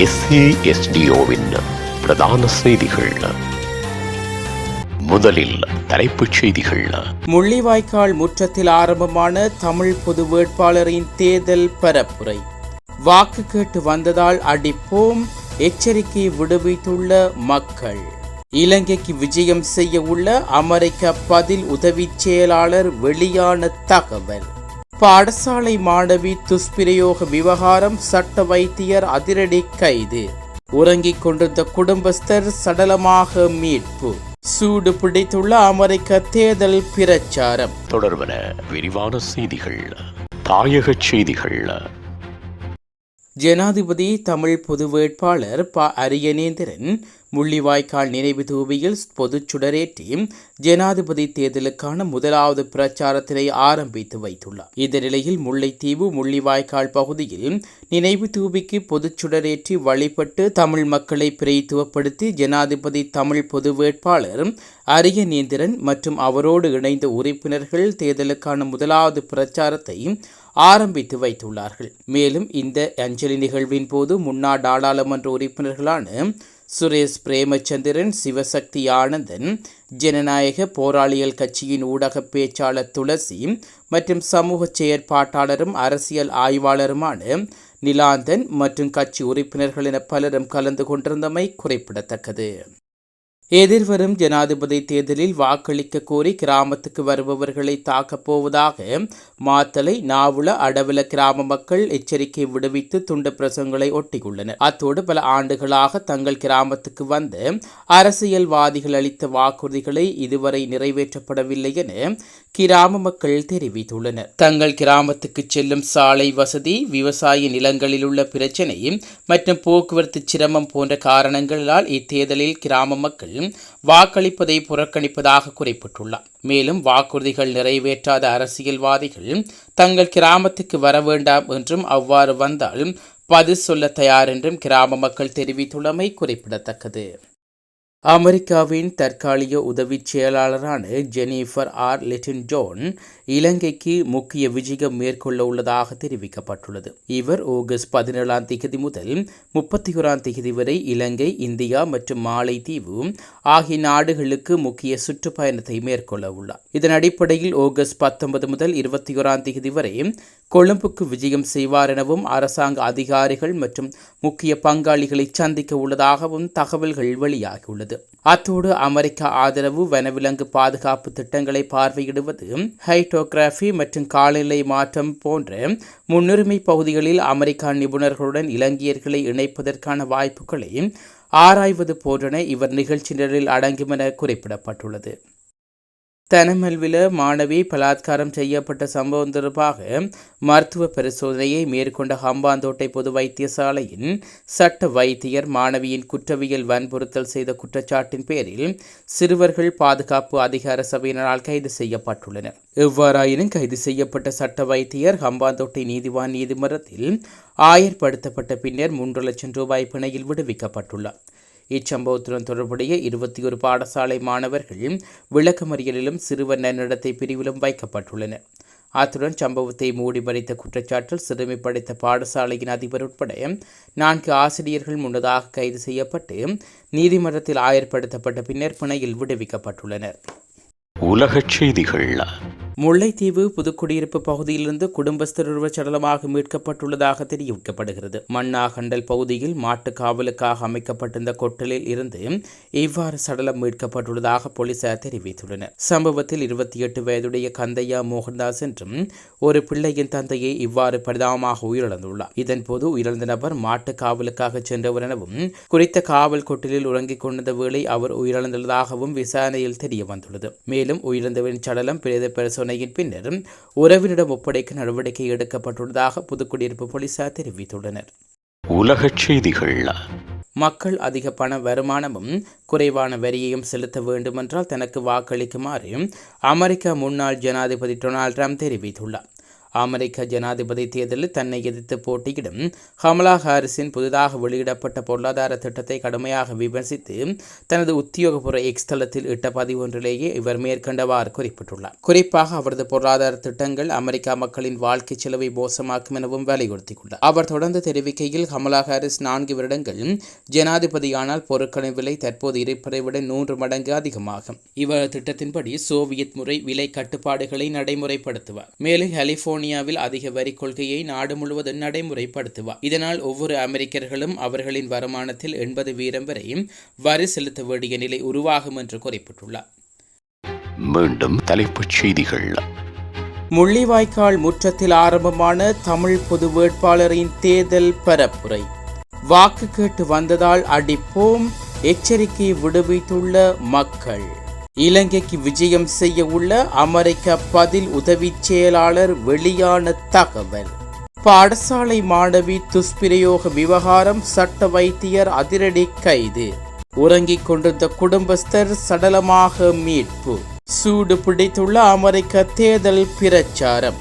எஸ்ஏஎஸ்டிஓவின் பிரதான செய்திகள். முதலில் தலைப்புச் செய்திகள். முள்ளிவாய்க்கால் முற்றத்தில் ஆரம்பமான தமிழ் பொது வேட்பாளரின் தேர்தல் பரப்புரை. வாக்கு கேட்டு வந்ததால் அடிப்போம் எச்சரிக்கை விடுவித்துள்ள மக்கள். இலங்கைக்கு விஜயம் செய்ய உள்ள அமெரிக்க பதில் உதவிச் செயலாளர் வெளியான தகவல். பாடசாலை மாணவி துஷ்பிரயோக விவகாரம் சட்ட வைத்தியர் அதிரடி கைது. உறங்கிக் கொண்டிருந்த குடும்பஸ்தர் சடலமாக மீட்பு. சூடு பிடித்துள்ள அமெரிக்க தேர்தல் பிரச்சாரம். தொடர்பன விரிவான செய்திகள் தாயகச் செய்திகள். ஜனாதிபதி தமிழ் பொது வேட்பாளர் ப அரியநேந்திரன் முள்ளிவாய்க்கால் நினைவு தூவியில் பொதுச் சுடரேற்றி ஜனாதிபதி தேர்தலுக்கான முதலாவது பிரச்சாரத்தினை ஆரம்பித்து வைத்துள்ளார். இந்த நிலையில் முல்லைத்தீவு முள்ளிவாய்க்கால் பகுதியில் நினைவு தூவிக்கு பொதுச் சுடரேற்றி வழிபட்டு தமிழ் மக்களை பிரதித்துவப்படுத்தி ஜனாதிபதி தமிழ் பொது வேட்பாளர் அரியநேந்திரன் மற்றும் அவரோடு இணைந்த உறுப்பினர்கள் தேர்தலுக்கான முதலாவது பிரச்சாரத்தை ஆரம்பித்து வைத்துள்ளார்கள். மேலும் இந்த அஞ்சலி நிகழ்வின் போது முன்னாள் நாடாளுமன்ற உறுப்பினர்களான சுரேஷ் பிரேமச்சந்திரன் சிவசக்தி ஆனந்தன் ஜனநாயக போராளிகள் கட்சியின் ஊடக பேச்சாளர் துளசி மற்றும் சமூக செயற்பாட்டாளரும் அரசியல் ஆய்வாளருமான நிலாந்தன் மற்றும் கட்சி உறுப்பினர்கள் என பலரும் கலந்து கொண்டிருந்தமை குறிப்பிடத்தக்கது. எதிர்வரும் ஜனாதிபதி தேர்தலில் வாக்களிக்க கோரி கிராமத்துக்கு வருபவர்களை தாக்கப் போவதாக மாத்தலை நாவுல அடவில கிராம மக்கள் எச்சரிக்கை விடுவித்து துண்டு பிரசங்களை ஒட்டியுள்ளனர். அத்தோடு பல ஆண்டுகளாக தங்கள் கிராமத்துக்கு வந்து அரசியல்வாதிகள் அளித்த வாக்குறுதிகளை இதுவரை நிறைவேற்றப்படவில்லை என கிராம மக்கள் தெரிவித்துள்ளனர். தங்கள் கிராமத்துக்கு செல்லும் சாலை வசதி விவசாய நிலங்களில் உள்ள பிரச்சினை மற்றும் போக்குவரத்து சிரமம் போன்ற காரணங்களால் இத்தேர்தலில் கிராம மக்கள் வாக்களிப்பதை புறக்கணிப்பதாக குறிப்பிட்டுள்ளார். மேலும் வாக்குறுதிகள் நிறைவேற்றாத அரசியல்வாதிகள் தங்கள் கிராமத்துக்கு வர வேண்டாம் என்றும் அவ்வாறு வந்தால் பதில் சொல்ல தயார் என்றும் கிராம மக்கள் தெரிவித்துள்ளமை குறிப்பிடத்தக்கது. அமெரிக்காவின் தற்காலிக உதவிச் செயலாளரான ஜெனிஃபர் ஆர். லிட்டின் ஜோன் இலங்கைக்கு முக்கிய விஜயம் மேற்கொள்ள உள்ளதாக தெரிவிக்கப்பட்டுள்ளது. இவர் ஆகஸ்ட் பதினேழாம் தேதி முதல் முப்பத்தி ஓராம் தேதி வரை இலங்கை இந்தியா மற்றும் மாலைத்தீவு ஆகிய நாடுகளுக்கு முக்கிய சுற்றுப்பயணத்தை மேற்கொள்ள உள்ளார். இதன் அடிப்படையில் ஆகஸ்ட் பத்தொன்பது முதல் இருபத்தி ஓராம் தேதி வரை கொழும்புக்கு விஜயம் செய்வார் எனவும் அரசாங்க அதிகாரிகள் மற்றும் முக்கிய பங்காளிகளை சந்திக்க உள்ளதாகவும் தகவல்கள் வெளியாகியுள்ளது. அத்தோடு அமெரிக்க ஆதரவு வனவிலங்கு பாதுகாப்பு திட்டங்களை பார்வையிடுவது ஹைட்டோகிராஃபி மற்றும் காலநிலை மாற்றம் போன்ற முன்னுரிமை பகுதிகளில் அமெரிக்க நிபுணர்களுடன் இலங்கையர்களை இணைப்பதற்கான வாய்ப்புகளை ஆராய்வது போன்றன இவர் நிகழ்ச்சியினரில் அடங்கும் என குறிப்பிடப்பட்டுள்ளது. தனமல்வில மாணவி பலாத்காரம் செய்யப்பட்ட சம்பவம் தொடர்பாக மருத்துவ பரிசோதனையை மேற்கொண்ட ஹம்பாந்தோட்டை பொது வைத்தியசாலையின் சட்ட வைத்தியர் மாணவியின் குற்றவியல் வன்புறுத்தல் செய்த குற்றச்சாட்டின் பேரில் சிறுவர்கள் பாதுகாப்பு அதிகார சபையினரால் கைது செய்யப்பட்டுள்ளனர். எவ்வாறாயினும் கைது செய்யப்பட்ட சட்ட வைத்தியர் ஹம்பாந்தோட்டை நீதிவான் நீதிமன்றத்தில் ஆயர்படுத்தப்பட்ட பின்னர் மூன்று லட்சம் ரூபாய் பிணையில் விடுவிக்கப்பட்டுள்ளார். இச்சம்பவத்துடன் தொடர்புடைய இருபத்தி ஒரு பாடசாலை மாணவர்கள் விளக்கமறியலிலும் சிறுவர் நன்னடத்தை பிரிவிலும் வைக்கப்பட்டுள்ளனர். அத்துடன் சம்பவத்தை மூடி மறைத்த குற்றச்சாட்டில் சிறுமி படைத்த பாடசாலையின் அதிபர் உட்பட நான்கு ஆசிரியர்கள் முன்னதாக கைது செய்யப்பட்டு நீதிமன்றத்தில் ஆயர்படுத்தப்பட்ட பின்னர் பிணையில் விடுவிக்கப்பட்டுள்ளனர். உலகச் செய்திகள் முல்லைத்தீவு புதுக்குடியிருப்பு பகுதியிலிருந்து குடும்பஸ்தர் ஒருவர் சடலமாக மீட்கப்பட்டுள்ளதாக தெரிவிக்கப்படுகிறது. மன்னாகண்டல் பகுதியில் மாட்டு காவலுக்காக அமைக்கப்பட்டிருந்த கொட்டலில் இருந்து இவ்வாறு சடலம் மீட்கப்பட்டுள்ளதாக போலீசார் தெரிவித்துள்ளனர். சம்பவத்தில் இருபத்தி எட்டு வயதுடைய கந்தையா மோகன்தாஸ் என்றும் ஒரு பிள்ளையின் தந்தையை இவ்வாறு பரிதாபமாக உயிரிழந்துள்ளார். இதன்போது உயிரிழந்த நபர் மாட்டு காவலுக்காக சென்றவர் எனவும் குறித்த காவல் கொட்டிலில் உறங்கிக் கொண்டிருந்த வேளை அவர் உயிரிழந்துள்ளதாகவும் விசாரணையில் தெரிய வந்துள்ளது மேலும் உயிரிழந்தவரின் சடலம் பிரேத பரிசோதனையின் பின்னர் உறவினரிடம் ஒப்படைக்க நடவடிக்கை எடுக்கப்பட்டுள்ளதாக புதுக்குடியிருப்பு போலீசார் தெரிவித்துள்ளனர். உலகச் செய்திகள். மக்கள் அதிக பண வருமானமும் குறைவான வரியையும் செலுத்த வேண்டுமென்றால் தனக்கு வாக்களிக்குமாறு அமெரிக்க முன்னாள் ஜனாதிபதி டொனால்ட் ட்ரம்ப் தெரிவித்துள்ளார். அமெரிக்க ஜனாதிபதி தேர்தலில் தன்னை எதிர்த்து போட்டியிடும் ஹமலா ஹாரிஸின் புதிதாக வெளியிடப்பட்ட பொருளாதார திட்டத்தை கடுமையாக விமர்சித்து தனது உத்தியோகபூர்வ எக்ஸ் தளத்தில் இட்ட பதிவு ஒன்றிலேயே இவர் மேற்கண்டவாறு குறிப்பிட்டுள்ளார். குறிப்பாக அவரது பொருளாதார திட்டங்கள் அமெரிக்கா மக்களின் வாழ்க்கை செலவை மோசமாக்கும் எனவும் வலியுறுத்தியுள்ளார். அவர் தொடர்ந்து தெரிவிக்கையில் கமலா ஹாரிஸ் நான்கு வருடங்கள் ஜனாதிபதியானால் பொருட்களின் விலை தற்போது இருப்பதை விட நூறு மடங்கு அதிகமாகும். இவர் திட்டத்தின்படி சோவியத் முறை விலை கட்டுப்பாடுகளை நடைமுறைப்படுத்துவார். மேலும் கலிபோர்னியாவில் அதிக வரி கொள்கையை நாடு முழுவதும் நடைமுறைப்படுத்துவார் இதனால் ஒவ்வொரு அமெரிக்கர்களும் அவர்களின் வருமானத்தில் எண்பது வீதம் வரை வரி செலுத்த வேண்டிய நிலை உருவாகும் என்று குறிப்பிட்டுள்ளார். மீண்டும் தலைப்புச் செய்திகள். முள்ளிவாய்க்கால் முற்றத்தில் ஆரம்பமான தமிழ் பொது வேட்பாளரின் தேர்தல் பரப்புரை. வாக்கு கேட்டு வந்ததால் அடிப்போம். எச்சரிக்கை விடுவித்துள்ள மக்கள். இலங்கைக்கு விஜயம் செய்ய உள்ள அமெரிக்க பதில் உதவிச் செயலாளர் வெளியான தகவல். பாடசாலை மாணவி துஷ்பிரயோக விவகாரம் சட்ட வைத்தியர் அதிரடி கைது. உறங்கிக் கொண்டிருந்த குடும்பஸ்தர் சடலமாக மீட்பு. சூடு பிடித்துள்ள அமெரிக்க தேர்தல் பிரச்சாரம்.